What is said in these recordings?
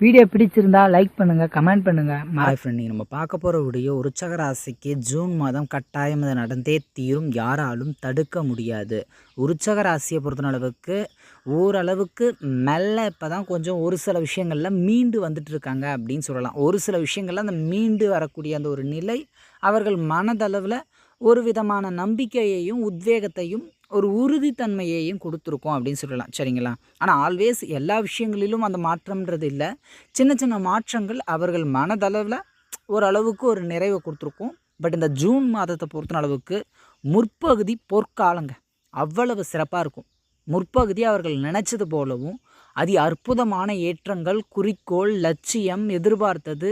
Video பிடிச்சிருந்தா like பண்ணுங்க comment பண்ணுங்க. ஹாய் ஃப்ரெண்ட் நீங்கள் நம்ம பார்க்க போகிற வீடியோ உற்சக ராசிக்கு ஜூன் மாதம் கட்டாயம் இது நடந்தே தீரும். யாராலும் தடுக்க முடியாது. உற்சக ராசியை பொறுத்தளவுக்கு ஓரளவுக்கு மெல்ல இப்போ தான் கொஞ்சம் ஒரு சில விஷயங்களில் மீண்டு வந்துட்டு இருக்காங்க அப்படின்னு சொல்லலாம். ஒரு சில விஷயங்களில் அந்த மீண்டு வரக்கூடிய அந்த ஒரு நிலை அவர்கள் மனதளவில் ஒரு விதமான நம்பிக்கையையும் உத்வேகத்தையும் ஒரு உறுதித்தன்மையையும் கொடுத்துருக்கோம் அப்படின்னு சொல்லலாம். சரிங்களா? ஆனால் ஆல்வேஸ் எல்லா விஷயங்களிலும் அந்த மாற்றம்ன்றது இல்லை. சின்ன சின்ன மாற்றங்கள் அவர்கள் மனதளவில் ஓரளவுக்கு ஒரு நிறைவை கொடுத்துருக்கோம். பட் இந்த ஜூன் மாதத்தை பொறுத்த அளவுக்கு முற்பகுதி பொற்காலங்க. அவ்வளவு சிறப்பாக இருக்கும். முற்பகுதி அவர்கள் நினச்சது போலவும் அதி அற்புதமான ஏற்றங்கள் குறிக்கோள் லட்சியம் எதிர்பார்த்தது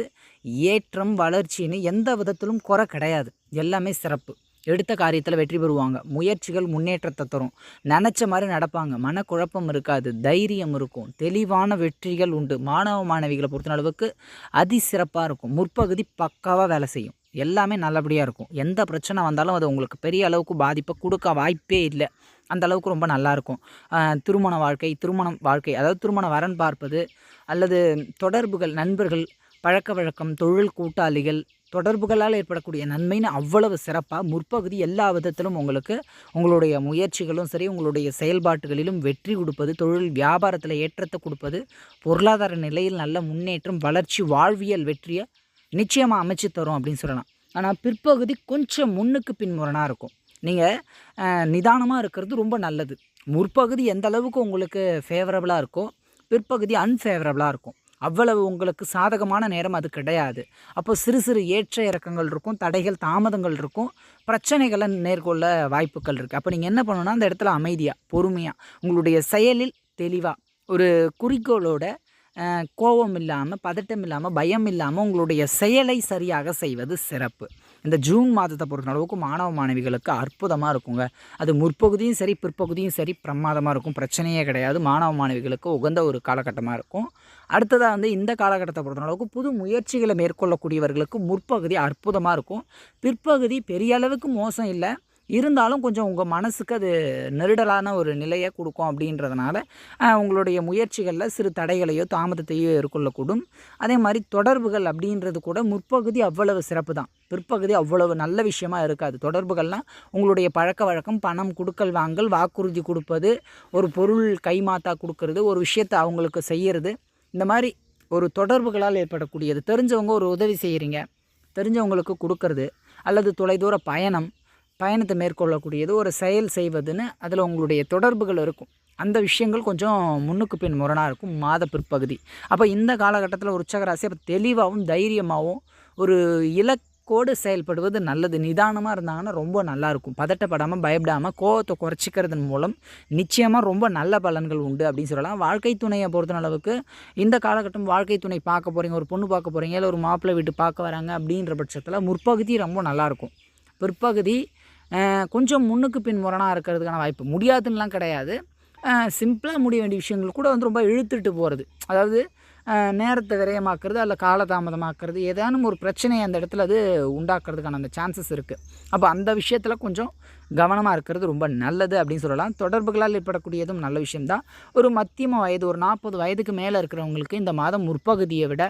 ஏற்றம் வளர்ச்சின்னு எந்த விதத்திலும் குறை கிடையாது. எல்லாமே சிறப்பு. எடுத்த காரியத்தில் வெற்றி பெறுவாங்க. முயற்சிகள் முன்னேற்றத்தை தரும். நினச்ச மாதிரி நடப்பாங்க. மனக்குழப்பம் இருக்காது. தைரியம் இருக்கும். தெளிவான வெற்றிகள் உண்டு. மாணவ மாணவிகளை பொறுத்த அளவுக்கு அதி சிறப்பாக இருக்கும். முற்பகுதி பக்காவாக வேலை செய்யும். எல்லாமே நல்லபடியாக இருக்கும். எந்த பிரச்சனை வந்தாலும் அது உங்களுக்கு பெரிய அளவுக்கு பாதிப்பை கொடுக்க வாய்ப்பே இல்லை. அந்த அளவுக்கு ரொம்ப நல்லாயிருக்கும் திருமண வாழ்க்கை திருமணம் வாழ்க்கை அதாவது திருமண வரன் பார்ப்பது அல்லது தொடர்புகள் நண்பர்கள் பழக்க வழக்கம் தொழில் கூட்டாளிகள் தொடர்புகளால் ஏற்படக்கூடிய நன்மைன்னு அவ்வளவு சிறப்பாக முற்பகுதி எல்லா விதத்திலும் உங்களுக்கு உங்களுடைய முயற்சிகளும் சரி உங்களுடைய செயல்பாட்டுகளிலும் வெற்றி கொடுப்பது தொழில் வியாபாரத்தில் ஏற்றத்தை கொடுப்பது பொருளாதார நிலையில் நல்ல முன்னேற்றம் வளர்ச்சி வாழ்வியல் வெற்றியை நிச்சயமாக அமைச்சு தரும் அப்படின்னு சொல்லலாம். ஆனால் பிற்பகுதி கொஞ்சம் முன்னுக்கு பின்முரணாக இருக்கும். நீங்கள் நிதானமாக இருக்கிறது ரொம்ப நல்லது. முற்பகுதி எந்த அளவுக்கு உங்களுக்கு ஃபேவரபுளாக இருக்கோ பிற்பகுதி அன்ஃபேவரபுளாக இருக்கும். அவ்வளவு உங்களுக்கு சாதகமான நேரம் அது கிடையாது. அப்போ சிறு சிறு ஏற்ற இறக்கங்கள் இருக்கும் தடைகள் தாமதங்கள் இருக்கும் பிரச்சனைகளை நேர்கொள்ள வாய்ப்புகள் இருக்குது அப்போ நீங்கள் என்ன பண்ணணும்னா அந்த இடத்துல அமைதியாக பொறுமையாக உங்களுடைய செயலில் தெளிவாக ஒரு குறிக்கோளோட கோபம் இல்லாமல் பதட்டம் இல்லாமல் பயம் இல்லாமல் உங்களுடைய செயலை சரியாக செய்வது சிறப்பு. இந்த ஜூன் மாதத்தை பொறுத்த அளவுக்கு மாணவ மாணவிகளுக்கு அற்புதமாக இருக்குங்க. அது முற்பகுதியும் சரி பிற்பகுதியும் சரி பிரமாதமாக இருக்கும். பிரச்சனையே கிடையாது. மாணவ மாணவிகளுக்கு உகந்த ஒரு காலகட்டமாக இருக்கும். அடுத்ததாக வந்து இந்த காலகட்டத்தை பொறுத்த அளவுக்கு புது முயற்சிகளை மேற்கொள்ளக்கூடியவர்களுக்கு முற்பகுதி அற்புதமாக இருக்கும். பிற்பகுதி பெரிய அளவுக்கு மோசம் இல்லை. இருந்தாலும் கொஞ்சம் உங்கள் மனசுக்கு அது நெருடலான ஒரு நிலையை கொடுக்கும் அப்படின்றதுனால உங்களுடைய முயற்சிகளில் சிறு தடைகளையோ தாமதத்தையோ ஏற்கொள்ளக்கூடும் அதே மாதிரி தொடர்புகள் அப்படின்றது கூட முற்பகுதி அவ்வளவு சிறப்பு தான். பிற்பகுதி அவ்வளவு நல்ல விஷயமா இருக்காது. தொடர்புகள்லாம் உங்களுடைய பழக்க வழக்கம் பணம் கொடுக்கல் வாங்கல் வாக்குறுதி கொடுப்பது ஒரு பொருள் கைமாத்தா கொடுக்கறது ஒரு விஷயத்தை அவங்களுக்கு செய்யறது. இந்த மாதிரி ஒரு தொடர்புகளால் ஏற்படக்கூடியது. தெரிஞ்சவங்க ஒரு உதவி செய்கிறீங்க தெரிஞ்சவங்களுக்கு கொடுக்கறது அல்லது தொலைதூர பயணம் பயணத்தை மேற்கொள்ளக்கூடியது ஒரு செயல் செய்வதுன்னு அதில் உங்களுடைய தொடர்புகள் இருக்கும். அந்த விஷயங்கள் கொஞ்சம் முன்னுக்கு பின் முரணாக இருக்கும் மாத பிற்பகுதி. அப்போ இந்த காலகட்டத்தில் உற்சகராசி உச்சகராசி அப்போ தெளிவாகவும் தைரியமாகவும் ஒரு இலக்கோடு செயல்படுவது நல்லது. நிதானமாக இருந்தாங்கன்னா ரொம்ப நல்லாயிருக்கும் பதட்டப்படாமல் பயப்படாமல் கோவத்தை குறைச்சிக்கிறதன் மூலம் நிச்சயமாக ரொம்ப நல்ல பலன்கள் உண்டு அப்படின்னு சொல்லலாம். வாழ்க்கை துணையை பொறுத்த அளவுக்கு இந்த காலகட்டம் வாழ்க்கை துணை பார்க்க போகிறீங்க ஒரு பொண்ணு பார்க்க போகிறீங்க இல்லை ஒரு மாப்பிள்ளை வீட்டு பார்க்க வராங்க அப்படின்ற பட்சத்தில் முற்பகுதி ரொம்ப நல்லாயிருக்கும் பிற்பகுதி கொஞ்சம் முன்னுக்கு பின் முரணாக இருக்கிறதுக்கான வாய்ப்பு. முடியாதுன்னெலாம் கிடையாது. சிம்பிளாக முடிய வேண்டிய விஷயங்கள் கூட வந்து ரொம்ப இழுத்துட்டு போகிறது அதாவது நேரத்தை விரயமாக்குறது அல்ல காலதாமதமாக்குறது ஏதானும் ஒரு பிரச்சனையை அந்த இடத்துல அது உண்டாக்குறதுக்கான அந்த சான்சஸ் இருக்குது அப்போ அந்த விஷயத்தில் கொஞ்சம் கவனமாக இருக்கிறது ரொம்ப நல்லது அப்படின்னு சொல்லலாம். தொடர்புகளால் ஏற்படக்கூடியதும் நல்ல விஷயம்தான். ஒரு மத்தியம வயது ஒரு நாற்பது வயதுக்கு மேலே இருக்கிறவங்களுக்கு இந்த மாதம் முற்பகுதியை விட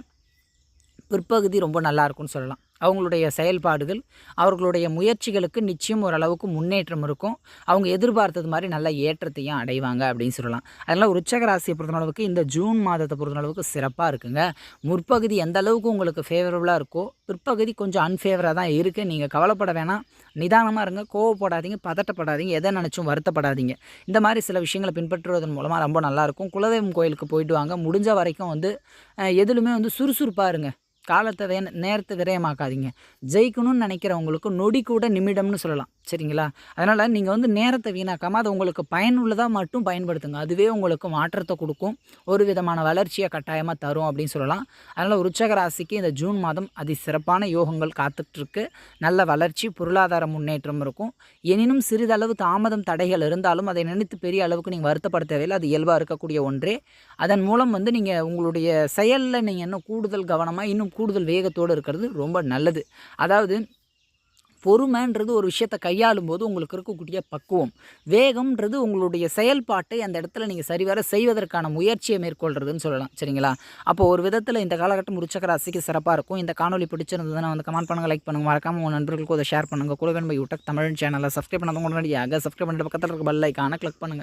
பிற்பகுதி ரொம்ப நல்லா இருக்கும்னு சொல்லலாம். அவங்களுடைய செயல்பாடுகள் அவர்களுடைய முயற்சிகளுக்கு நிச்சயம் ஓரளவுக்கு முன்னேற்றம் இருக்கும். அவங்க எதிர்பார்த்தது மாதிரி நல்ல ஏற்றத்தையும் அடைவாங்க அப்படின்னு சொல்லலாம். அதனால் உச்சக ராசியை பொறுத்தளவுக்கு இந்த ஜூன் மாதத்தை பொறுத்தளவுக்கு சிறப்பாக இருக்குங்க. முற்பகுதி எந்த அளவுக்கு உங்களுக்கு ஃபேவரபுளாக இருக்கோ பிற்பகுதி கொஞ்சம் அன்ஃபேவராக தான் இருக்குது நீங்கள் கவலைப்பட வேணாம். நிதானமாக இருங்க. கோவப்படாதீங்க. பதட்டப்படாதீங்க. எதை நினச்சும் வருத்தப்படாதீங்க. இந்த மாதிரி சில விஷயங்களை பின்பற்றுவதன் மூலமாக ரொம்ப நல்லாயிருக்கும் குலதெய்வம் கோயிலுக்கு போயிட்டு வாங்க. முடிஞ்ச வரைக்கும் வந்து எதிலுமே எதுலுமே வந்து சுறுசுறுப்பாக இருங்க. காலத்தை வே நேரத்தை விரயமாக்காதீங்க. ஜெயிக்கணும்னு நினைக்கிறவங்களுக்கு நொடி கூட நிமிடம்னு சொல்லலாம். சரிங்களா? அதனால் நீங்கள் வந்து நேரத்தை வீணாக்காமல் அதை உங்களுக்கு பயனுள்ளதாக மட்டும் பயன்படுத்துங்க. அதுவே உங்களுக்கு மாற்றத்தை கொடுக்கும். ஒரு விதமான வளர்ச்சியை கட்டாயமாக தரும் அப்படின்னு சொல்லலாம். அதனால் உற்சக ராசிக்கு இந்த ஜூன் மாதம் அதி சிறப்பான யோகங்கள் காத்துட்ருக்கு. நல்ல வளர்ச்சி பொருளாதார முன்னேற்றம் இருக்கும். எனினும் சிறிதளவு தாமதம் தடைகள் இருந்தாலும் அதை நினைத்து பெரிய அளவுக்கு நீங்கள் வருத்தப்பட தேவையில்லை அது இயல்பாக இருக்கக்கூடிய ஒன்றே. அதன் மூலம் வந்து நீங்கள் உங்களுடைய செயலில் நீங்கள் இன்னும் கூடுதல் கவனமாக இன்னும் கூடுதல் வேகத்தோடு இருக்கிறது ரொம்ப நல்லது. அதாவது பொறுமைன்றது ஒரு விஷயத்தை கையாளும் போது உங்களுக்கு இருக்கக்கூடிய பக்குவம். வேகம்ன்றது உங்களுடைய செயல்பாட்டை அந்த இடத்துல நீங்கள் சரிவர செய்வதற்கான முயற்சியை மேற்கொள்றதுன்னு சொல்லலாம். சரிங்களா? அப்போ ஒரு விதத்தில் இந்த காலகட்டம் உற்சக ராசிக்கு சிறப்பாக இருக்கும். இந்த காணொலி பிடிச்சிருந்ததுன்னா வந்து கமெண்ட் பண்ணுங்கள் லைக் பண்ணுங்கள் மறக்காம உங்கள் நண்பர்களுக்கு அதை ஷேர் பண்ணுங்கள் கூட பை யூடக் தமிழ் சேனலை சப்ஸ்கிரைப் பண்ணாதவங்க உடனடியாக சப்ஸ்கிரைப் பண்ணிட்டு பக்கத்தில் இருக்க பெல் ஐக்கானை கிளிக் பண்ணுங்கள்